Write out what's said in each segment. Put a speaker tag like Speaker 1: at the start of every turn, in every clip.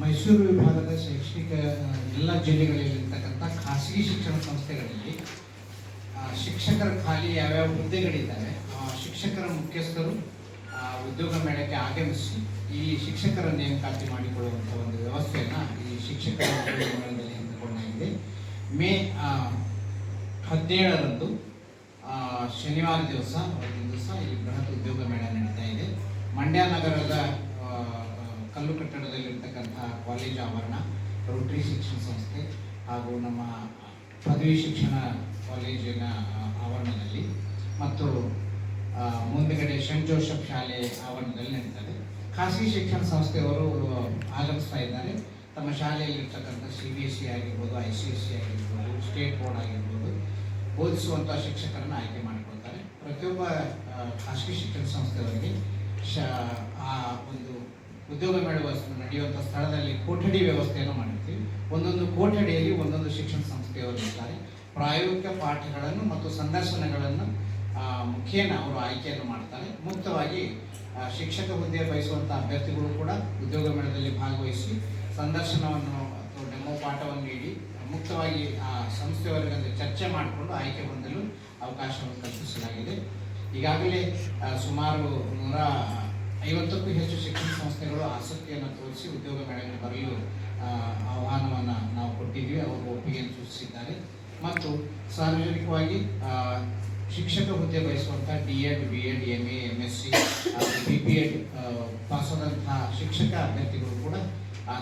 Speaker 1: ಮೈಸೂರು ವಿಭಾಗದ ಶೈಕ್ಷಣಿಕ ಎಲ್ಲ ಜಿಲ್ಲೆಗಳಲ್ಲಿರ್ತಕ್ಕಂಥ ಖಾಸಗಿ ಶಿಕ್ಷಣ ಸಂಸ್ಥೆಗಳಲ್ಲಿ ಶಿಕ್ಷಕರ ಖಾಲಿ ಯಾವ್ಯಾವ ಹುದ್ದೆಗಳಿದ್ದಾವೆ, ಆ, ಶಿಕ್ಷಕರ ಮುಖ್ಯಸ್ಥರು ಉದ್ಯೋಗ ಮೇಳಕ್ಕೆ ಆಗಮಿಸಿ ಈ ಶಿಕ್ಷಕರ ನೇಮಕಾತಿ ಮಾಡಿಕೊಳ್ಳುವಂಥ ಒಂದು ವ್ಯವಸ್ಥೆಯನ್ನು ಈ ಶಿಕ್ಷಕರ ಮೇಳದಲ್ಲಿ ಹಮ್ಮಿಕೊಳ್ಳಲಾಗಿದೆ. ಮೇ ಹದಿನೇಳರಂದು ಶನಿವಾರ ದಿವಸ ಒಂದು ದಿವಸ ಈ ಬೃಹತ್ ಉದ್ಯೋಗ ಮೇಳ ನಡೀತಾ ಇದೆ. ಮಂಡ್ಯ ನಗರದ ಕಾಲೇಜ್ ಆವರಣ ರೋಟರಿ ಶಿಕ್ಷಣ ಸಂಸ್ಥೆ ಹಾಗೂ ನಮ್ಮ ಪದವಿ ಶಿಕ್ಷಣ ಕಾಲೇಜಿನ ಆವರಣದಲ್ಲಿ ಮತ್ತು ಮುಂದಗಡೆ ಸೆಂಟ್ ಜೋಸೆಫ್ ಶಾಲೆ ಆವರಣದಲ್ಲಿ ನಡೀತದೆ. ಖಾಸಗಿ ಶಿಕ್ಷಣ ಸಂಸ್ಥೆಯವರು, ಆಗಮಿಸ್ತಾ ಇದ್ದಾರೆ. ತಮ್ಮ ಶಾಲೆಯಲ್ಲಿರ್ತಕ್ಕಂಥ ಸಿ ಬಿ ಎಸ್ ಸಿ ಆಗಿರ್ಬೋದು ಐ ಸಿ ಎಸ್ ಸಿ ಆಗಿರ್ಬೋದು ಸ್ಟೇಟ್ ಬೋರ್ಡ್ ಆಗಿರ್ಬೋದು ಬೋಧಿಸುವಂಥ ಶಿಕ್ಷಕರನ್ನು ಆಯ್ಕೆ ಮಾಡಿಕೊಳ್ತಾರೆ. ಪ್ರತಿಯೊಬ್ಬ ಖಾಸಗಿ ಶಿಕ್ಷಣ ಸಂಸ್ಥೆಯವರಿಗೆ ಶ ಉದ್ಯೋಗ ಮೇಳ ನಡೆಯುವಂಥ ಸ್ಥಳದಲ್ಲಿ ಕೊಠಡಿ ವ್ಯವಸ್ಥೆಯನ್ನು ಮಾಡಿರ್ತೀವಿ. ಒಂದೊಂದು ಕೊಠಡಿಯಲ್ಲಿ ಒಂದೊಂದು ಶಿಕ್ಷಣ ಸಂಸ್ಥೆಯವರು ಇರ್ತಾರೆ ಪ್ರಾಯೋಗಿಕ ಪಾಠಗಳನ್ನು ಮತ್ತು ಸಂದರ್ಶನಗಳನ್ನು ಮುಖ್ಯನ ಅವರು ಆಯ್ಕೆಯನ್ನು ಮಾಡ್ತಾರೆ. ಮುಕ್ತವಾಗಿ ಶಿಕ್ಷಕ ಹುದ್ದೆ ಬಯಸುವಂಥ ಅಭ್ಯರ್ಥಿಗಳು ಕೂಡ ಉದ್ಯೋಗ ಮೇಳದಲ್ಲಿ ಭಾಗವಹಿಸಿ ಸಂದರ್ಶನವನ್ನು ಅಥವಾ ಡೆಮೋ ಪಾಠವನ್ನು ನೀಡಿ, ಮುಕ್ತವಾಗಿ, ಆ ಸಂಸ್ಥೆಯವರಿಗೆ ಚರ್ಚೆ ಮಾಡಿಕೊಂಡು ಆಯ್ಕೆ ಹೊಂದಲು ಅವಕಾಶವನ್ನು ಕಲ್ಪಿಸಲಾಗಿದೆ. ಈಗಾಗಲೇ ಸುಮಾರು ನೂರ ಐವತ್ತಕ್ಕೂ ಹೆಚ್ಚು ಶಿಕ್ಷಣ ಸಂಸ್ಥೆಗಳು ಆಸಕ್ತಿಯನ್ನು ತೋರಿಸಿ ಉದ್ಯೋಗ ಮೇಳಕ್ಕೆ ಬರಲು ಆ, ಆಹ್ವಾನವನ್ನು ನಾವು ಕೊಟ್ಟಿದ್ದೀವಿ ಅವರು ಒಪ್ಪಿಗೆಯನ್ನು ಸೂಚಿಸಿದ್ದಾರೆ. ಮತ್ತು ಸಾರ್ವಜನಿಕವಾಗಿ ಶಿಕ್ಷಕ ಹುದ್ದೆ ಬಯಸುವಂಥ D Ed B Ed M A M S C B P Ed ಪಾಸಾದಂತಹ ಶಿಕ್ಷಕ ಅಭ್ಯರ್ಥಿಗಳು ಕೂಡ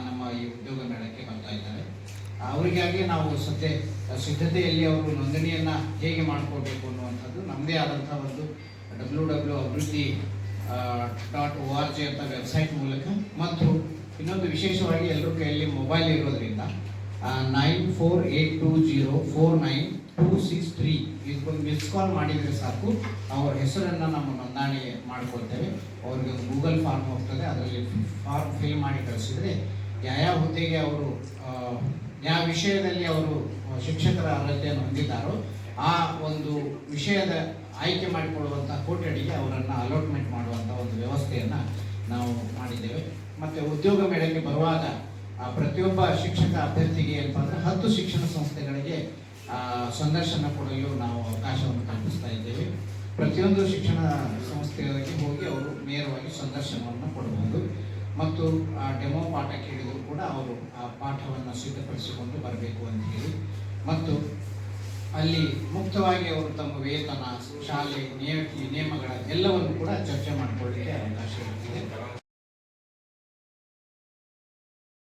Speaker 1: ನಮ್ಮ ಈ ಉದ್ಯೋಗ ಮೇಳಕ್ಕೆ ಬರ್ತಾ ಇದ್ದಾರೆ. ಅವರಿಗಾಗಿ ನಾವು ಸದ್ಯ ಸಿದ್ಧತೆಯಲ್ಲಿ ಅವರು ನೋಂದಣಿಯನ್ನು ಹೇಗೆ ಮಾಡ್ಕೊಳ್ಬೇಕು ಅನ್ನುವಂಥದ್ದು ನಮ್ಮದೇ ಆದಂಥ ಒಂದು ಡಬ್ಲ್ಯೂ ಡಬ್ಲ್ಯೂ ಅಭಿವೃದ್ಧಿ ಡಾಟ್ ಓ ಆರ್ ಜಿ ಅಂತ ವೆಬ್ಸೈಟ್ ಮೂಲಕ. ಮತ್ತು ಇನ್ನೊಂದು ವಿಶೇಷವಾಗಿ ಎಲ್ಲರ ಕೈಯಲ್ಲಿ ಮೊಬೈಲ್ ಇರೋದ್ರಿಂದ nine four eight two zero four nine two six three ಇದಕ್ಕೊಂದು ಮಿಸ್ ಕಾಲ್ ಮಾಡಿದರೆ ಸಾಕು. ಅವರ ಹೆಸರನ್ನು ನಾವು ನೋಂದಣಿ ಮಾಡ್ಕೊಳ್ತೇವೆ. ಅವ್ರಿಗೆ ಒಂದು ಗೂಗಲ್ ಫಾರ್ಮ್ ಹೋಗ್ತದೆ. ಅದರಲ್ಲಿ ಫಾರ್ಮ್ ಫಿಲ್ ಮಾಡಿ ಕಳಿಸಿದರೆ ಯಾವ್ಯಾವ ಹುದ್ದೆಗೆ ಅವರು ಯಾವ ವಿಷಯದಲ್ಲಿ ಅವರು ಶಿಕ್ಷಕರ ಅರ್ಹತೆಯನ್ನು ಹೊಂದಿದ್ದಾರೋ ಆ ಒಂದು ವಿಷಯದ ಆಯ್ಕೆ ಮಾಡಿಕೊಳ್ಳುವಂಥ ಕೋಟಡಿಗೆ ಅವರನ್ನು ಅಲಾಟ್ಮೆಂಟ್ ಮಾಡುವಂಥ ಒಂದು ವ್ಯವಸ್ಥೆಯನ್ನು ನಾವು ಮಾಡಿದ್ದೇವೆ. ಮತ್ತು ಉದ್ಯೋಗ ಮೇಳಕ್ಕೆ ಬರುವಾಗ ಪ್ರತಿಯೊಬ್ಬ ಶಿಕ್ಷಕ ಅಭ್ಯರ್ಥಿಗೆ ಏನಪ್ಪ ಅಂದರೆ ಹತ್ತು ಶಿಕ್ಷಣ ಸಂಸ್ಥೆಗಳಿಗೆ ಸಂದರ್ಶನ ಕೊಡಲು ನಾವು ಅವಕಾಶವನ್ನು ಕಲ್ಪಿಸ್ತಾ ಇದ್ದೇವೆ. ಪ್ರತಿಯೊಂದು ಶಿಕ್ಷಣ ಸಂಸ್ಥೆಗಳಿಗೆ ಹೋಗಿ ಅವರು ನೇರವಾಗಿ ಸಂದರ್ಶನವನ್ನು ಕೊಡಬಹುದು. ಮತ್ತು, ಆ, ಡೆಮೋ ಪಾಠ ಕೇಳಿದರೂ ಕೂಡ ಅವರು ಆ ಪಾಠವನ್ನು ಸಿದ್ಧಪಡಿಸಿಕೊಂಡು ಬರಬೇಕು ಅಂತ ಹೇಳಿ. ಮತ್ತು ಅಲ್ಲಿ ಮುಕ್ತವಾಗಿ ಅವರು ತಮ್ಮ ವೇತನ ಶಾಲೆ ನಿಯತಿ ನಿಯಮಗಳ ಎಲ್ಲವನ್ನು ಕೂಡ ಚರ್ಚೆ ಮಾಡಿಕೊಳ್ಳಿಕ್ಕೆ ಅವಕಾಶ ಇರುತ್ತದೆ